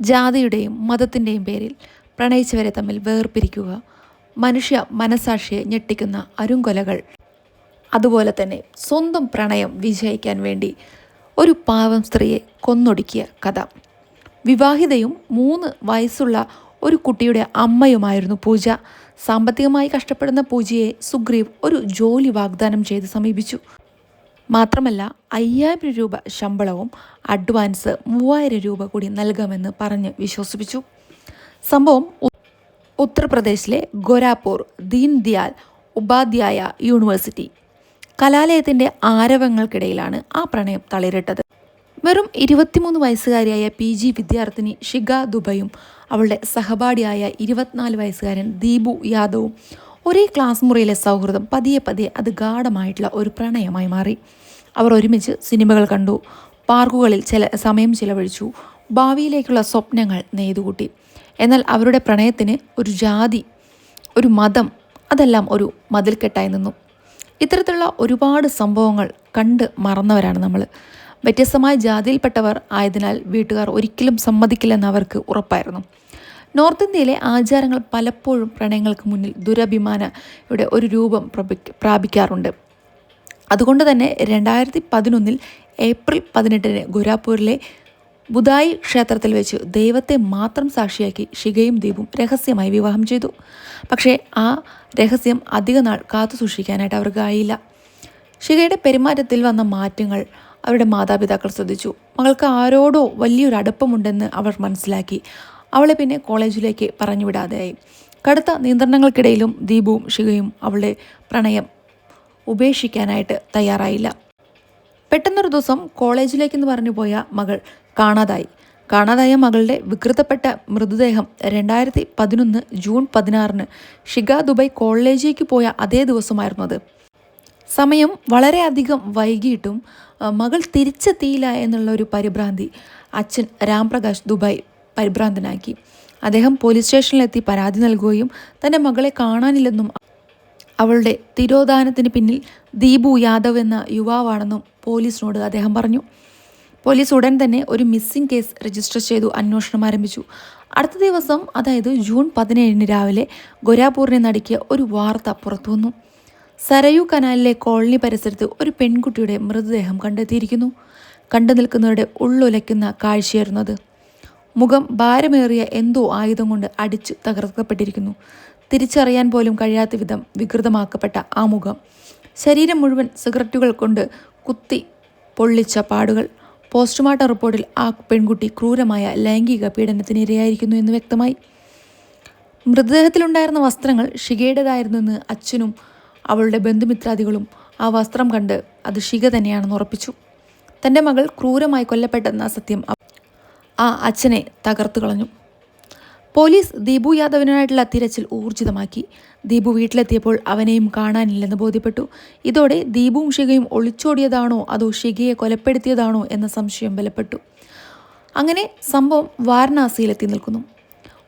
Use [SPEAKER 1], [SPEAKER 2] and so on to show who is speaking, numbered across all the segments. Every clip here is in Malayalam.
[SPEAKER 1] ജാതിയുടെയും മതത്തിന്റെയും പേരിൽ പ്രണയിച്ചവരെ തമ്മിൽ വേർപിരിക്കുക മനുഷ്യ മനസാക്ഷിയെ ഞെട്ടിക്കുന്ന അരുങ്കൊലകൾ. അതുപോലെ തന്നെ സ്വന്തം പ്രണയം വിജയിക്കാൻ വേണ്ടി ഒരു പാവം സ്ത്രീയെ കൊന്നൊടുക്കിയ കഥ. വിവാഹിതയും മൂന്ന് വയസ്സുള്ള ഒരു കുട്ടിയുടെ അമ്മയുമായിരുന്നു പൂജ. സാമ്പത്തികമായി കഷ്ടപ്പെടുന്ന പൂജയെ സുഗ്രീവ് ഒരു ജോലി വാഗ്ദാനം ചെയ്ത് സമീപിച്ചു. മാത്രമല്ല അയ്യായിരം രൂപ ശമ്പളവും അഡ്വാൻസ് മൂവായിരം രൂപ കൂടി നൽകാമെന്ന് പറഞ്ഞ് വിശ്വസിപ്പിച്ചു. സംഭവം ഉത്തർപ്രദേശിലെ ഗോരാപൂർ ദീൻ ദയാൽ ഉപാധ്യായ യൂണിവേഴ്സിറ്റി കലാലയത്തിന്റെ ആരവങ്ങൾക്കിടയിലാണ് ആ പ്രണയം തളിരിട്ടത്. വെറും ഇരുപത്തിമൂന്ന് വയസ്സുകാരിയായ പി ജി വിദ്യാർത്ഥിനി ഷിഗ ദുബയും അവളുടെ സഹപാഠിയായ ഇരുപത്തിനാല് വയസ്സുകാരൻ ദീപു യാദവും ഒരേ ക്ലാസ് മുറിയിലെ സൗഹൃദം പതിയെ പതിയെ അത് ഗാഠമായിട്ടുള്ള ഒരു പ്രണയമായി മാറി. അവർ ഒരുമിച്ച് സിനിമകൾ കണ്ടു പാർക്കുകളിൽ ചില സമയം ചിലവഴിച്ചു ഭാവിയിലേക്കുള്ള സ്വപ്നങ്ങൾ നെയ്തുകൂട്ടി. എന്നാൽ അവരുടെ പ്രണയത്തിന് ഒരു ജാതി ഒരു മതം അതെല്ലാം ഒരു മതിൽക്കെട്ടായി നിന്നു. ഇത്തരത്തിലുള്ള ഒരുപാട് സംഭവങ്ങൾ കണ്ട് മറന്നവരാണ് നമ്മൾ വ്യത്യസ്തമായ ജാതിയിൽപ്പെട്ടവർ ആയതിനാൽ വീട്ടുകാർ ഒരിക്കലും സമ്മതിക്കില്ലെന്ന് അവർക്ക് ഉറപ്പായിരുന്നു. നോർത്ത് ഇന്ത്യയിലെ ആചാരങ്ങൾ പലപ്പോഴും പ്രണയങ്ങൾക്ക് മുന്നിൽ ദുരഭിമാനയുടെ ഒരു രൂപം പ്രാപിക്കാറുണ്ട്. അതുകൊണ്ട് തന്നെ രണ്ടായിരത്തി പതിനൊന്നിൽ ഏപ്രിൽ പതിനെട്ടിന് ഗുരാപൂരിലെ ബുദായി ക്ഷേത്രത്തിൽ വെച്ച് ദൈവത്തെ മാത്രം സാക്ഷിയാക്കി ഷിഗയും ദീപും രഹസ്യമായി വിവാഹം ചെയ്തു. പക്ഷേ ആ രഹസ്യം അധിക നാൾ കാത്തു സൂക്ഷിക്കാനായിട്ട് അവർക്ക് ആയില്ല. ഷിഗയുടെ പെരുമാറ്റത്തിൽ വന്ന മാറ്റങ്ങൾ അവരുടെ മാതാപിതാക്കൾ ശ്രദ്ധിച്ചു. മകൾക്ക് ആരോടോ വലിയൊരു അടുപ്പമുണ്ടെന്ന് അവർ മനസ്സിലാക്കി. അവളെ പിന്നെ കോളേജിലേക്ക് പറഞ്ഞുവിടാതെയായി. കടുത്ത നിയന്ത്രണങ്ങൾക്കിടയിലും ദീപുവും ഷിഗയും അവളുടെ പ്രണയം ഉപേക്ഷിക്കാനായിട്ട് തയ്യാറായില്ല. പെട്ടെന്നൊരു ദിവസം കോളേജിലേക്കെന്ന് പറഞ്ഞു പോയ മകൾ കാണാതായി. കാണാതായ മകളുടെ വികൃതപ്പെട്ട മൃതദേഹം രണ്ടായിരത്തി പതിനൊന്ന് ജൂൺ പതിനാറിന് ഷിഗ ദുബായ് കോളേജിലേക്ക് പോയ അതേ ദിവസമായിരുന്നു അത്. സമയം വളരെയധികം വൈകിയിട്ടും മകൾ തിരിച്ചെത്തിയില്ല എന്നുള്ള ഒരു പരിഭ്രാന്തി അച്ഛൻ രാംപ്രകാശ് ദുബായ് പരിഭ്രാന്തനാക്കി. അദ്ദേഹം പോലീസ് സ്റ്റേഷനിലെത്തി പരാതി നൽകുകയും തന്റെ മകളെ കാണാനില്ലെന്നും അവളുടെ തിരോധാനത്തിന് പിന്നിൽ ദീപു യാദവ് എന്ന യുവാവാണെന്നും പോലീസിനോട് അദ്ദേഹം പറഞ്ഞു. പോലീസ് ഉടൻ തന്നെ ഒരു മിസ്സിംഗ് കേസ് രജിസ്റ്റർ ചെയ്തു അന്വേഷണം ആരംഭിച്ചു. അടുത്ത ദിവസം അതായത് ജൂൺ പതിനേഴിന് രാവിലെ ഗൊരാപൂറിനെ നടുക്കിയ ഒരു വാർത്ത പുറത്തുവന്നു സരയു കനാലിലെ കോളനി പരിസരത്ത് ഒരു പെൺകുട്ടിയുടെ മൃതദേഹം കണ്ടെത്തിയിരിക്കുന്നു. കണ്ടു നിൽക്കുന്നവരുടെ ഉള്ളുലയ്ക്കുന്ന കാഴ്ചയായിരുന്നു അത്. മുഖം ഭാരമേറിയ എന്തോ ആയുധം കൊണ്ട് അടിച്ചു തകർക്കപ്പെട്ടിരിക്കുന്നു. തിരിച്ചറിയാൻ പോലും കഴിയാത്ത വിധം വികൃതമാക്കപ്പെട്ട ആ മുഖം. ശരീരം മുഴുവൻ സിഗരറ്റുകൾ കൊണ്ട് കുത്തി പൊള്ളിച്ച പാടുകൾ. പോസ്റ്റ്മോർട്ടം റിപ്പോർട്ടിൽ ആ പെൺകുട്ടി ക്രൂരമായ ലൈംഗിക പീഡനത്തിന് ഇരയായിരിക്കുന്നു എന്ന് വ്യക്തമായി. മൃതദേഹത്തിലുണ്ടായിരുന്ന വസ്ത്രങ്ങൾ ഷിഗയുടേതായിരുന്നെന്ന് അച്ഛനും അവളുടെ ബന്ധുമിത്രാദികളും ആ വസ്ത്രം കണ്ട് അത് ഷിക തന്നെയാണെന്ന് ഉറപ്പിച്ചു. തന്റെ മകൾ ക്രൂരമായി കൊല്ലപ്പെട്ടെന്ന സത്യം ആ അച്ഛനെ തകർത്തു കളഞ്ഞു. പോലീസ് ദീപു യാദവിനായിട്ടുള്ള തിരച്ചിൽ ഊർജിതമാക്കി. ദീപു വീട്ടിലെത്തിയപ്പോൾ അവനെയും കാണാനില്ലെന്ന് ബോധ്യപ്പെട്ടു. ഇതോടെ ദീപുവും ഷികയും ഒളിച്ചോടിയതാണോ അതോ ഷികയെ കൊലപ്പെടുത്തിയതാണോ എന്ന സംശയം ബലപ്പെട്ടു. അങ്ങനെ സംഭവം വാരണാസിയിലെത്തി നിൽക്കുന്നു.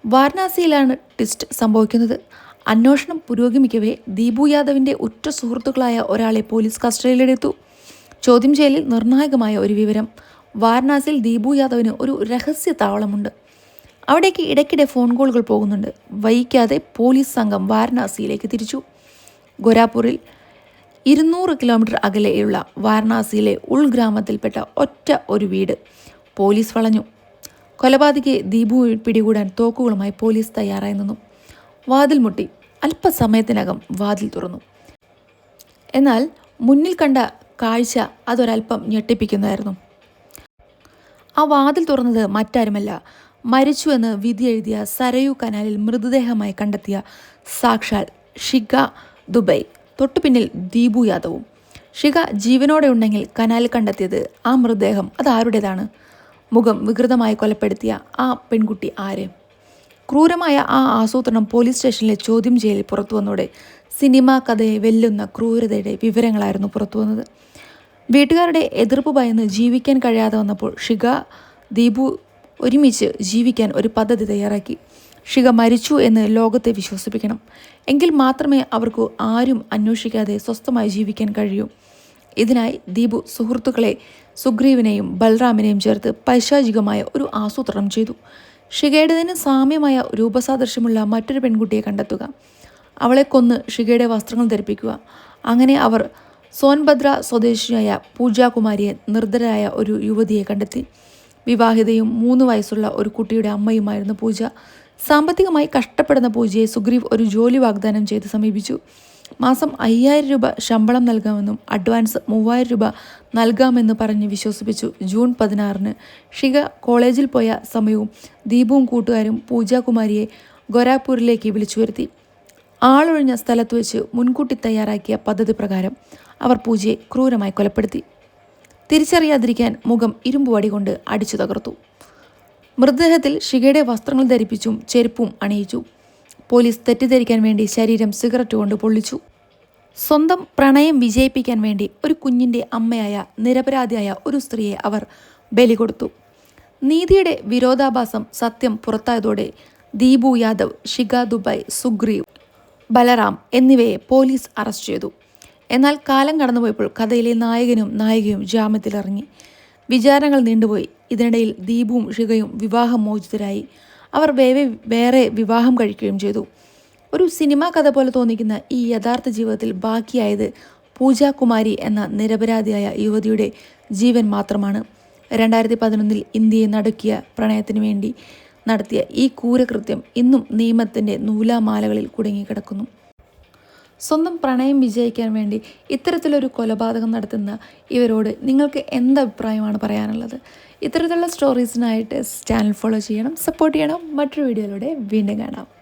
[SPEAKER 1] വാരണാസിയിലാണ് ട്വിസ്റ്റ് സംഭവിക്കുന്നത്. അന്വേഷണം പുരോഗമിക്കവേ ദീപു യാദവിന്റെ ഉറ്റ സുഹൃത്തുക്കളായ ഒരാളെ പോലീസ് കസ്റ്റഡിയിലെടുത്തു. ചോദ്യം ചെയ്യലിൽ നിർണായകമായ ഒരു വിവരം. വാരണാസിയിൽ ദീപു യാദവിന് ഒരു രഹസ്യ താവളമുണ്ട്. അവിടേക്ക് ഇടയ്ക്കിടെ ഫോൺ കോളുകൾ പോകുന്നുണ്ട്. വൈകാതെ പോലീസ് സംഘം വാരണാസിയിലേക്ക് തിരിച്ചു. ഗോരാപൂരിൽ ഇരുന്നൂറ് കിലോമീറ്റർ അകലെയുള്ള വാരണാസിയിലെ ഉൾഗ്രാമത്തിൽപ്പെട്ട ഒറ്റ ഒരു വീട് പോലീസ് വളഞ്ഞു. കൊലപാതകയെ ദീപു പിടികൂടാൻ തോക്കുകളുമായി പോലീസ് തയ്യാറായി നിന്നു. വാതിൽ മുട്ടി അല്പസമയത്തിനകം വാതിൽ തുറന്നു. എന്നാൽ മുന്നിൽ കണ്ട കാഴ്ച അതൊരൽപ്പം ഞെട്ടിപ്പിക്കുന്നതായിരുന്നു. ആ വാതിൽ തുറന്നത് മറ്റാരുമല്ല. മരിച്ചു എന്ന് വിധി എഴുതിയ സരയു കനാലിൽ മൃതദേഹമായി കണ്ടെത്തിയ സാക്ഷാൽ ഷിഗ ദുബൈ. തൊട്ടുപിന്നിൽ ദീപു യാദവും. ഷിഗ ജീവനോടെ ഉണ്ടെങ്കിൽ കനാലിൽ കണ്ടെത്തിയത് ആ മൃതദേഹം അത് ആരുടേതാണ് മുഖം വികൃതമായി കൊലപ്പെടുത്തിയ ആ പെൺകുട്ടി ആര്? ക്രൂരമായ ആ ആസൂത്രണം പോലീസ് സ്റ്റേഷനിലെ ചോദ്യം ചെയ്യലിൽ പുറത്തു വന്നതോടെ സിനിമാ കഥയെ വെല്ലുന്ന ക്രൂരതയുടെ വിവരങ്ങളായിരുന്നു പുറത്തു വന്നത്. വീട്ടുകാരുടെ എതിർപ്പ് ഭയന്ന് ജീവിക്കാൻ കഴിയാതെ വന്നപ്പോൾ ഷിക ദീപു ഒരുമിച്ച് ജീവിക്കാൻ ഒരു പദ്ധതി തയ്യാറാക്കി. ഷിക മരിച്ചു എന്ന് ലോകത്തെ വിശ്വസിപ്പിക്കണം. എങ്കിൽ മാത്രമേ അവർക്ക് ആരും അന്വേഷിക്കാതെ സ്വസ്ഥമായി ജീവിക്കാൻ കഴിയൂ. ഇതിനായി ദീപു സുഹൃത്തുക്കളെ സുഗ്രീവിനെയും ബൽറാമിനെയും ചേർത്ത് പൈശാചികമായ ഒരു ആസൂത്രണം ചെയ്തു. ഷികയുടേതിന് സാമ്യമായ രൂപസാദൃശ്യമുള്ള മറ്റൊരു പെൺകുട്ടിയെ കണ്ടെത്തുക. അവളെ കൊന്ന് ഷികയുടെ വസ്ത്രങ്ങൾ ധരിപ്പിക്കുക. അങ്ങനെ അവർ സോൻഭദ്ര സ്വദേശിയായ പൂജാകുമാരിയെ നിർദ്ധരായ ഒരു യുവതിയെ കണ്ടെത്തി. വിവാഹിതയും മൂന്ന് വയസ്സുള്ള ഒരു കുട്ടിയുടെ അമ്മയുമായിരുന്നു പൂജ. സാമ്പത്തികമായി കഷ്ടപ്പെടുന്ന പൂജയെ സുഗ്രീവ് ഒരു ജോലി വാഗ്ദാനം ചെയ്ത് സമീപിച്ചു. മാസം അയ്യായിരം രൂപ ശമ്പളം നൽകാമെന്നും അഡ്വാൻസ് മൂവായിരം രൂപ നൽകാമെന്ന് പറഞ്ഞ് വിശ്വസിപ്പിച്ചു. ജൂൺ പതിനാറിന് ഷിക കോളേജിൽ പോയ സമയവും ദീപവും കൂട്ടുകാരും പൂജാകുമാരിയെ ഗൊരാപൂരിലേക്ക് വിളിച്ചു വരുത്തി ആളൊഴിഞ്ഞ സ്ഥലത്ത് വെച്ച് മുൻകൂട്ടി തയ്യാറാക്കിയ പദ്ധതി പ്രകാരം അവർ പൂജയെ ക്രൂരമായി കൊലപ്പെടുത്തി. തിരിച്ചറിയാതിരിക്കാൻ മുഖം ഇരുമ്പുവടി കൊണ്ട് അടിച്ചു തകർത്തു. മൃതദേഹത്തിൽ ഷികയുടെ വസ്ത്രങ്ങൾ ധരിപ്പിച്ചും ചെരുപ്പും അണിയിച്ചു. പോലീസ് തെറ്റിദ്ധരിക്കാൻ വേണ്ടി ശരീരം സിഗരറ്റ് കൊണ്ട് പൊള്ളിച്ചു. സ്വന്തം പ്രണയം വിജയിപ്പിക്കാൻ വേണ്ടി ഒരു കുഞ്ഞിന്റെ അമ്മയായ നിരപരാധിയായ ഒരു സ്ത്രീയെ അവർ ബലി കൊടുത്തു. നീതിയുടെ വിരോധാഭാസം സത്യം പുറത്തായതോടെ ദീപു യാദവ് ഷിഗ ദുബായ് സുഗ്രീവ് ബലറാം എന്നിവയെ പോലീസ് അറസ്റ്റ് ചെയ്തു. എന്നാൽ കാലം കടന്നുപോയപ്പോൾ കഥയിലെ നായകനും നായികയും ജാമ്യത്തിലിറങ്ങി. വിചാരണകൾ നീണ്ടുപോയി. ഇതിനിടയിൽ ദീപുവും ഷികയും വിവാഹമോചിതരായി. അവർ വേറെ വേറെ വിവാഹം കഴിക്കുകയും ചെയ്തു. ഒരു സിനിമാ കഥ പോലെ തോന്നിക്കുന്ന ഈ യഥാർത്ഥ ജീവിതത്തിൽ ബാക്കിയായത് പൂജാകുമാരി എന്ന നിരപരാധിയായ യുവതിയുടെ ജീവൻ മാത്രമാണ്. രണ്ടായിരത്തി പതിനൊന്നിൽ ഇന്ത്യയെ നടുക്കിയ പ്രണയത്തിനു വേണ്ടി നടത്തിയ ഈ ക്രൂരകൃത്യം ഇന്നും നിയമത്തിന്റെ നൂലാമാലകളിൽ കുടുങ്ങിക്കിടക്കുന്നു. സ്വന്തം പ്രണയം വിജയിക്കാൻ വേണ്ടി ഇത്തരത്തിലൊരു കൊലപാതകം നടത്തുന്ന ഇവരോട് നിങ്ങൾക്ക് എന്ത് അഭിപ്രായമാണ് പറയാനുള്ളത്? ഇത്തരത്തിലുള്ള സ്റ്റോറീസിനായിട്ട് ചാനൽ ഫോളോ ചെയ്യണം സപ്പോർട്ട് ചെയ്യണം. മറ്റൊരു വീഡിയോയിലൂടെ വീണ്ടും കാണാം.